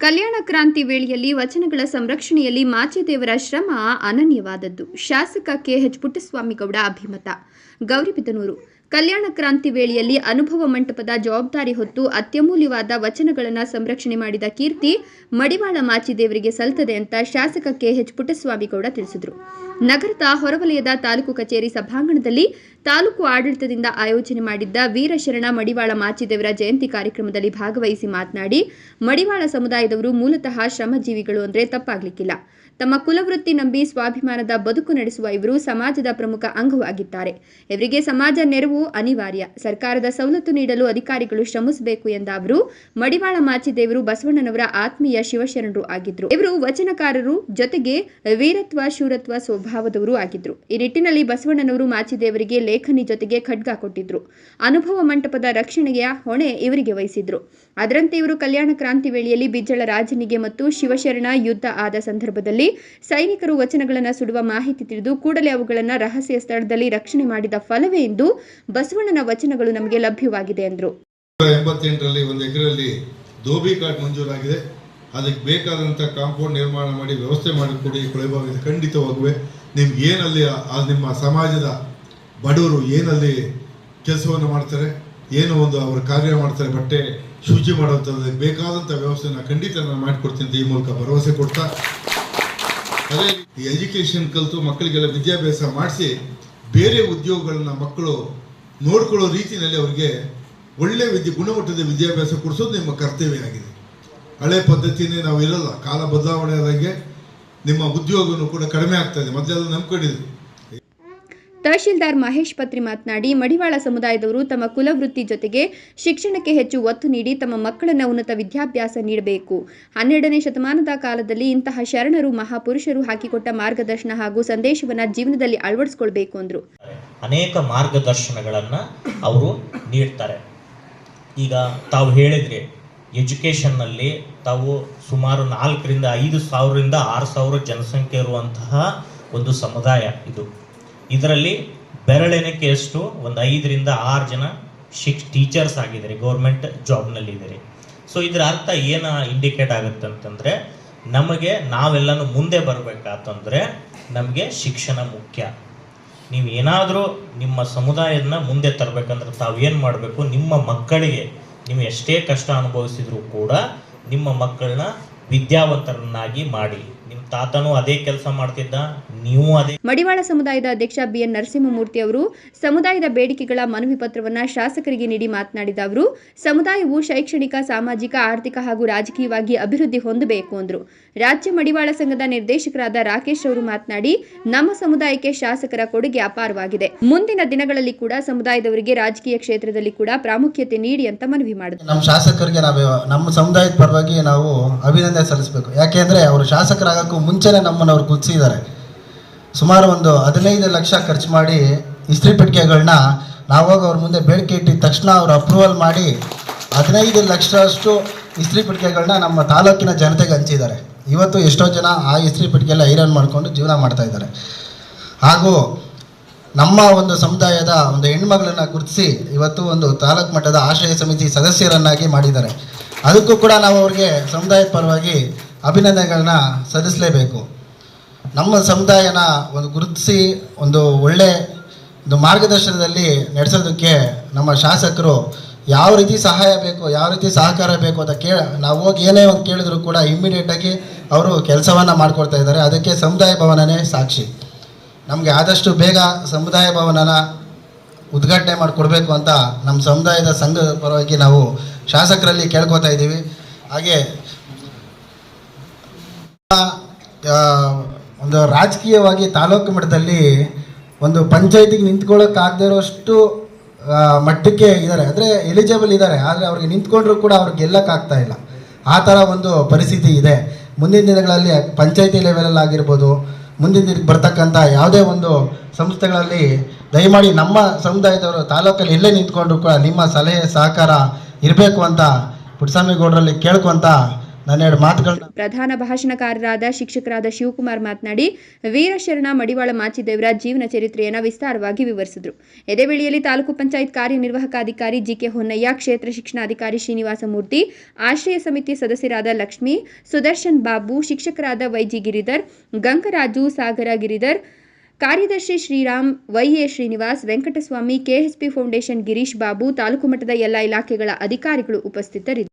ಕಲ್ಯಾಣ ಕ್ರಾಂತಿ ವೇಳೆಯಲ್ಲಿ ವಚನಗಳ ಸಂರಕ್ಷಣೆಯಲ್ಲಿ ಮಾಚಿದೇವರ ಶ್ರಮ ಅನನ್ಯವಾದದ್ದು. ಶಾಸಕ ಕೆಎಚ್ ಪುಟ್ಟಸ್ವಾಮಿಗೌಡ ಅಭಿಮತ. ಗೌರಿಬಿದನೂರು. ಕಲ್ಯಾಣ ಕ್ರಾಂತಿ ವೇಳೆಯಲ್ಲಿ ಅನುಭವ ಮಂಟಪದ ಜವಾಬ್ದಾರಿ ಹೊತ್ತು ಅತ್ಯಮೂಲ್ಯವಾದ ವಚನಗಳನ್ನು ಸಂರಕ್ಷಣೆ ಮಾಡಿದ ಕೀರ್ತಿ ಮಡಿವಾಳ ಮಾಚಿದೇವರಿಗೆ ಸಲ್ತದೆ ಅಂತ ಶಾಸಕ ಕೆ ಕೆಎಚ್ ಪುಟ್ಟಸ್ವಾಮಿಗೌಡ ತಿಳಿಸಿದರು. ನಗರದ ಹೊರವಲಯದ ತಾಲೂಕು ಕಚೇರಿ ಸಭಾಂಗಣದಲ್ಲಿ ತಾಲೂಕು ಆಡಳಿತದಿಂದ ಆಯೋಜನೆ ಮಾಡಿದ್ದ ವೀರಶರಣ ಮಡಿವಾಳ ಮಾಚಿದೇವರ ಜಯಂತಿ ಕಾರ್ಯಕ್ರಮದಲ್ಲಿ ಭಾಗವಹಿಸಿ ಮಾತನಾಡಿ, ಮಡಿವಾಳ ಸಮುದಾಯದವರು ಮೂಲತಃ ಶ್ರಮಜೀವಿಗಳು ಅಂದ್ರೆ ತಪ್ಪಾಗಲಿಕ್ಕಿಲ್ಲ. ತಮ್ಮ ಕುಲವೃತ್ತಿ ನಂಬಿ ಸ್ವಾಭಿಮಾನದ ಬದುಕು ನಡೆಸುವ ಇವರು ಸಮಾಜದ ಪ್ರಮುಖ ಅಂಗವಾಗಿದ್ದಾರೆ. ಇವರಿಗೆ ಸಮಾಜ ನೆರವು ಅನಿವಾರ್ಯ. ಸರ್ಕಾರದ ಸವಲತ್ತು ನೀಡಲು ಅಧಿಕಾರಿಗಳು ಶ್ರಮಿಸಬೇಕು ಎಂದ ಅವರು, ಮಡಿವಾಳ ಮಾಚಿದೇವರು ಬಸವಣ್ಣನವರ ಆತ್ಮೀಯ ಶಿವಶರಣರು ಆಗಿದ್ರು. ಇವರು ವಚನಕಾರರು ಜೊತೆಗೆ ವೀರತ್ವ, ಶೂರತ್ವ ಸ್ವಭಾವದವರು ಆಗಿದ್ರು. ಈ ನಿಟ್ಟಿನಲ್ಲಿ ಬಸವಣ್ಣನವರು ಮಾಚಿದೇವರಿಗೆ ಲೇಖನಿ ಜೊತೆಗೆ ಖಡ್ಗ ಕೊಟ್ಟಿದ್ರು. ಅನುಭವ ಮಂಟಪದ ರಕ್ಷಣೆಯ ಹೊಣೆ ಇವರಿಗೆ ವಹಿಸಿದ್ರು. ಅದರಂತೆ ಇವರು ಕಲ್ಯಾಣ ಕ್ರಾಂತಿ ವೇಳೆಯಲ್ಲಿ ಬಿಜ್ಜಳ ರಾಜನಿಗೆ ಮತ್ತು ಶಿವಶರಣ ಯುದ್ಧ ಆದ ಸಂದರ್ಭದಲ್ಲಿ ಸೈನಿಕರು ವಚನಗಳನ್ನು ಸುಡುವ ಮಾಹಿತಿ ತಿಳಿದು ಕೂಡಲೇ ಅವುಗಳನ್ನು ರಹಸ್ಯ ಸ್ಥಳದಲ್ಲಿ ರಕ್ಷಣೆ ಮಾಡಿದ ಫಲವೇ ಎಂದು ಬಸವಣ್ಣನ ವಚನಗಳು ನಮಗೆ ಲಭ್ಯವಾಗಿದೆ ಎಂದರು ಮಂಜೂರಾಗಿದೆ. ಅದಕ್ಕೆ ಬೇಕಾದಂಥ ಕಾಂಪೌಂಡ್ ನಿರ್ಮಾಣ ಮಾಡಿ ವ್ಯವಸ್ಥೆ ಮಾಡಿಕೊಡಿ ಕೊಳೆಭಾಗದ ಖಂಡಿತವಾಗುವೆ ನಿಮ್ಗೆ ಏನಲ್ಲಿ ನಿಮ್ಮ ಸಮಾಜದ ಬಡವರು ಏನಲ್ಲಿ ಕೆಲಸವನ್ನು ಮಾಡ್ತಾರೆ, ಏನು ಒಂದು ಅವರ ಕಾರ್ಯ ಮಾಡ್ತಾರೆ, ಬಟ್ಟೆ ಶುಚಿ ಮಾಡುವಂಥದ್ದು ಬೇಕಾದಂಥ ವ್ಯವಸ್ಥೆನ ಖಂಡಿತ ನಾನು ಮಾಡಿಕೊಡ್ತೀನಿ ಈ ಮೂಲಕ ಭರವಸೆ ಕೊಡ್ತಾ. ಅದೇ ಈ ಎಜುಕೇಷನ್ ಕಲಿತು ಮಕ್ಕಳಿಗೆಲ್ಲ ವಿದ್ಯಾಭ್ಯಾಸ ಮಾಡಿಸಿ ಬೇರೆ ಉದ್ಯೋಗಗಳನ್ನ ಮಕ್ಕಳು ನೋಡ್ಕೊಳ್ಳೋ ರೀತಿಯಲ್ಲಿ ಅವರಿಗೆ ಒಳ್ಳೆ ವಿದ್ಯೆ, ಗುಣಮಟ್ಟದ ವಿದ್ಯಾಭ್ಯಾಸ ಕೊಡಿಸೋದು ನಿಮ್ಮ ಕರ್ತವ್ಯ ಆಗಿದೆ. ಹಳೆ ಪದ್ಧತಿನೇ ನಾವು ಇರಲ್ಲ, ಕಾಲ ಬದಲಾವಣೆ ಆದಂಗೆ ನಿಮ್ಮ ಉದ್ಯೋಗನೂ ಕೂಡ ಕಡಿಮೆ ಆಗ್ತಾ ಇದೆ. ಮೊದಲೆಲ್ಲ ನಂಬ್ಕೊಂಡಿದ್ವಿ ತಹಶೀಲ್ದಾರ್ ಮಹೇಶ್ ಪತ್ರಿ ಮಾತನಾಡಿ, ಮಡಿವಾಳ ಸಮುದಾಯದವರು ತಮ್ಮ ಕುಲವೃತ್ತಿ ಜೊತೆಗೆ ಶಿಕ್ಷಣಕ್ಕೆ ಹೆಚ್ಚು ಒತ್ತು ನೀಡಿ ತಮ್ಮ ಮಕ್ಕಳನ್ನು ಉನ್ನತ ವಿದ್ಯಾಭ್ಯಾಸ ನೀಡಬೇಕು. ಹನ್ನೆರಡನೇ ಶತಮಾನದ ಕಾಲದಲ್ಲಿ ಇಂತಹ ಶರಣರು, ಮಹಾಪುರುಷರು ಹಾಕಿಕೊಟ್ಟ ಮಾರ್ಗದರ್ಶನ ಹಾಗೂ ಸಂದೇಶವನ್ನ ಜೀವನದಲ್ಲಿ ಅಳವಡಿಸಿಕೊಳ್ಬೇಕು ಅಂದ್ರು. ಅನೇಕ ಮಾರ್ಗದರ್ಶನಗಳನ್ನು ಅವರು ನೀಡ್ತಾರೆ. ಈಗ ತಾವು ಹೇಳಿದ್ರಿ, ಎಜುಕೇಷನ್ನಲ್ಲಿ ತಾವು ಸುಮಾರು ನಾಲ್ಕರಿಂದ ಐದು ಸಾವಿರದಿಂದ ಆರು ಸಾವಿರ ಜನಸಂಖ್ಯೆ ಇರುವಂತಹ ಒಂದು ಸಮುದಾಯ ಇದು. ಇದರಲ್ಲಿ ಬೆರಳೆಣಿಕೆಯಷ್ಟು ಒಂದು ಐದರಿಂದ ಆರು ಜನ ಶಿಕ್ ಟೀಚರ್ಸ್ ಆಗಿದ್ದಾರೆ ಗೌರ್ಮೆಂಟ್ ಜಾಬ್ನಲ್ಲಿ ಇದ್ದಾರೆ. ಸೊ ಇದರ ಅರ್ಥ ಏನು ಇಂಡಿಕೇಟ್ ಆಗುತ್ತೆ ಅಂತಂದರೆ, ನಮಗೆ ನಾವೆಲ್ಲನೂ ಮುಂದೆ ಬರಬೇಕಾತಂದರೆ, ನಮಗೆ ಶಿಕ್ಷಣ ಮುಖ್ಯ. ನೀವು ಏನಾದರೂ ನಿಮ್ಮ ಸಮುದಾಯದನ್ನ ಮುಂದೆ ತರಬೇಕಂದ್ರೆ ತಾವೇನು ಮಾಡಬೇಕು? ನಿಮ್ಮ ಮಕ್ಕಳಿಗೆ ನೀವು ಎಷ್ಟೇ ಕಷ್ಟ ಅನುಭವಿಸಿದರೂ ಕೂಡ ನಿಮ್ಮ ಮಕ್ಕಳನ್ನ ವಿದ್ಯಾವಂತರನ್ನಾಗಿ ಮಾಡಿ. ತಾತನೂ ಅದೇ ಕೆಲಸ ಮಾಡ್ತಿದ್ದ ನೀವು ಅದೇ ಮಡಿವಾಳ ಸಮುದಾಯದ ಅಧ್ಯಕ್ಷ ಬಿಎನ್ ನರಸಿಂಹಮೂರ್ತಿ ಅವರು ಸಮುದಾಯದ ಬೇಡಿಕೆಗಳ ಮನವಿ ಪತ್ರವನ್ನ ಶಾಸಕರಿಗೆ ನೀಡಿ ಮಾತನಾಡಿದ ಅವರು ಸಮುದಾಯವು ಶೈಕ್ಷಣಿಕ ಸಾಮಾಜಿಕ ಆರ್ಥಿಕ ಹಾಗೂ ರಾಜಕೀಯವಾಗಿ ಅಭಿವೃದ್ಧಿ ಹೊಂದಬೇಕು ಅಂದರು. ರಾಜ್ಯ ಮಡಿವಾಳ ಸಂಘದ ನಿರ್ದೇಶಕರಾದ ರಾಕೇಶ್ ಅವರು ಮಾತನಾಡಿ ನಮ್ಮ ಸಮುದಾಯಕ್ಕೆ ಶಾಸಕರ ಕೊಡುಗೆ ಅಪಾರವಾಗಿದೆ. ಮುಂದಿನ ದಿನಗಳಲ್ಲಿ ಕೂಡ ಸಮುದಾಯದವರಿಗೆ ರಾಜಕೀಯ ಕ್ಷೇತ್ರದಲ್ಲಿ ಕೂಡ ಪ್ರಾಮುಖ್ಯತೆ ನೀಡಿ ಅಂತ ಮನವಿ ಮಾಡಿದರು. ನಮ್ಮ ಶಾಸಕರಿಗೆ ನಾವು ನಮ್ಮ ಸಮುದಾಯದ ಪರವಾಗಿ ನಾವು ಅಭಿನಂದನೆ ಸಲ್ಲಿಸಬೇಕು. ಯಾಕೆಂದ್ರೆ ಅವರು ಶಾಸಕರಾಗಕ್ಕೂ ಮುಂಚೆನೇ ನಮ್ಮನ್ನು ಅವ್ರು ಕುದಿಸಿದ್ದಾರೆ ಸುಮಾರು ಒಂದು ಹದಿನೈದು ಲಕ್ಷ ಖರ್ಚು ಮಾಡಿ ಇಸ್ತ್ರಿ ಪೆಟ್ಟಿಗೆಗಳನ್ನ ನಾವಾಗ ಅವ್ರ ಮುಂದೆ ಬೇಡಿಕೆ ಇಟ್ಟಿದ ತಕ್ಷಣ ಅವ್ರು ಅಪ್ರೂವಲ್ ಮಾಡಿ ಹದಿನೈದು ಲಕ್ಷದಷ್ಟು ಇಸ್ತ್ರಿ ಪೆಟ್ಟಿಗೆಗಳನ್ನ ನಮ್ಮ ತಾಲೂಕಿನ ಜನತೆಗೆ ಹಂಚಿದ್ದಾರೆ. ಇವತ್ತು ಎಷ್ಟೋ ಜನ ಆ ಇಸ್ತ್ರಿ ಪೆಟ್ಟಿಗೆಲ್ಲ ಐರನ್ ಮಾಡಿಕೊಂಡು ಜೀವನ ಮಾಡ್ತಾ ಇದ್ದಾರೆ. ಹಾಗೂ ನಮ್ಮ ಒಂದು ಸಮುದಾಯದ ಒಂದು ಹೆಣ್ಮಗಳನ್ನ ಗುರುತಿಸಿ ಇವತ್ತು ಒಂದು ತಾಲೂಕು ಮಟ್ಟದ ಆಶ್ರಯ ಸಮಿತಿ ಸದಸ್ಯರನ್ನಾಗಿ ಮಾಡಿದ್ದಾರೆ. ಅದಕ್ಕೂ ಕೂಡ ನಾವು ಅವ್ರಿಗೆ ಸಮುದಾಯದ ಪರವಾಗಿ ಅಭಿನಂದನೆಗಳನ್ನ ಸಲ್ಲಿಸಲೇಬೇಕು. ನಮ್ಮ ಸಮುದಾಯನ ಒಂದು ಗುರುತಿಸಿ, ಒಂದು ಒಳ್ಳೆ ಒಂದು ಮಾರ್ಗದರ್ಶನದಲ್ಲಿ ನಡೆಸೋದಕ್ಕೆ ನಮ್ಮ ಶಾಸಕರು ಯಾವ ರೀತಿ ಸಹಾಯ ಬೇಕು, ಯಾವ ರೀತಿ ಸಹಕಾರ ಬೇಕು ಅಂತ ಕೇಳ, ನಾವು ಹೋಗಿ ಏನೇ ಒಂದು ಕೇಳಿದ್ರು ಕೂಡ ಇಮ್ಮಿಡಿಯೇಟಾಗಿ ಅವರು ಕೆಲಸವನ್ನು ಮಾಡ್ಕೊಳ್ತಾ ಇದ್ದಾರೆ. ಅದಕ್ಕೆ ಸಮುದಾಯ ಭವನನೇ ಸಾಕ್ಷಿ. ನಮಗೆ ಆದಷ್ಟು ಬೇಗ ಸಮುದಾಯ ಭವನನ ಉದ್ಘಾಟನೆ ಮಾಡಿಕೊಡ್ಬೇಕು ಅಂತ ನಮ್ಮ ಸಮುದಾಯದ ಸಂಘದ ಪರವಾಗಿ ನಾವು ಶಾಸಕರಲ್ಲಿ ಕೇಳ್ಕೊತಾ ಇದ್ದೀವಿ. ಹಾಗೆ ಒಂದು ರಾಜಕೀಯವಾಗಿ ತಾಲೂಕು ಮಟ್ಟದಲ್ಲಿ ಒಂದು ಪಂಚಾಯತಿಗೆ ನಿಂತ್ಕೊಳ್ಳೋಕ್ಕಾಗದೇ ಇರೋಷ್ಟು ಮಟ್ಟಕ್ಕೆ ಇದ್ದಾರೆ ಅಂದರೆ ಎಲಿಜಿಬಲ್ ಇದ್ದಾರೆ ಆದರೆ ಅವ್ರಿಗೆ ನಿಂತ್ಕೊಂಡ್ರೂ ಕೂಡ ಅವ್ರಿಗೆ ಗೆಲ್ಲಕ್ಕಾಗ್ತಾ ಇಲ್ಲ. ಆ ಥರ ಒಂದು ಪರಿಸ್ಥಿತಿ ಇದೆ. ಮುಂದಿನ ದಿನಗಳಲ್ಲಿ ಪಂಚಾಯತಿ ಲೆವೆಲಲ್ಲಿ ಆಗಿರ್ಬೋದು, ಮುಂದಿನ ದಿನಕ್ಕೆ ಬರ್ತಕ್ಕಂಥ ಯಾವುದೇ ಒಂದು ಸಂಸ್ಥೆಗಳಲ್ಲಿ ದಯಮಾಡಿ ನಮ್ಮ ಸಮುದಾಯದವರು ತಾಲೂಕಲ್ಲಿ ಎಲ್ಲೇ ನಿಂತ್ಕೊಂಡ್ರು ಕೂಡ ನಿಮ್ಮ ಸಲಹೆ, ಸಹಕಾರ ಇರಬೇಕು ಅಂತ ಪುಟ್ಟಸ್ವಾಮಿ ಗೌಡರಲ್ಲಿ ಕೇಳ್ಕೊಂತ ಪ್ರಧಾನ ಭಾಷಣಕಾರರಾದ ಶಿಕ್ಷಕರಾದ ಶಿವಕುಮಾರ್ ಮಾತನಾಡಿ, ವೀರಶರಣ ಮಡಿವಾಳ ಮಾಚಿದೇವರ ಜೀವನ ಚರಿತ್ರೆಯನ್ನು ವಿಸ್ತಾರವಾಗಿ ವಿವರಿಸಿದರು. ಇದೇ ವೇಳೆಯಲ್ಲಿ ತಾಲೂಕು ಪಂಚಾಯತ್ ಕಾರ್ಯನಿರ್ವಾಹಕ ಅಧಿಕಾರಿ ಜಿಕೆ ಹೊನ್ನಯ್ಯ, ಕ್ಷೇತ್ರ ಶಿಕ್ಷಣಾಧಿಕಾರಿ ಶ್ರೀನಿವಾಸ ಮೂರ್ತಿ ಆಶ್ರಯ ಸಮಿತಿ ಸದಸ್ಯರಾದ ಲಕ್ಷ್ಮಿ, ಸುದರ್ಶನ್ ಬಾಬು, ಶಿಕ್ಷಕರಾದ ವೈಜಿ ಗಿರಿಧರ್, ಗಂಗರಾಜು ಸಾಗರ ಗಿರಿಧರ್, ಕಾರ್ಯದರ್ಶಿ Shriram, Y A Srinivas, Venkataswami, KSP foundation Girish Babu, taluk ಮಟ್ಟದ ಎಲ್ಲ ಇಲಾಖೆಗಳ ಅಧಿಕಾರಿಗಳು ಉಪಸ್ಥಿತರಿದ್ದರು.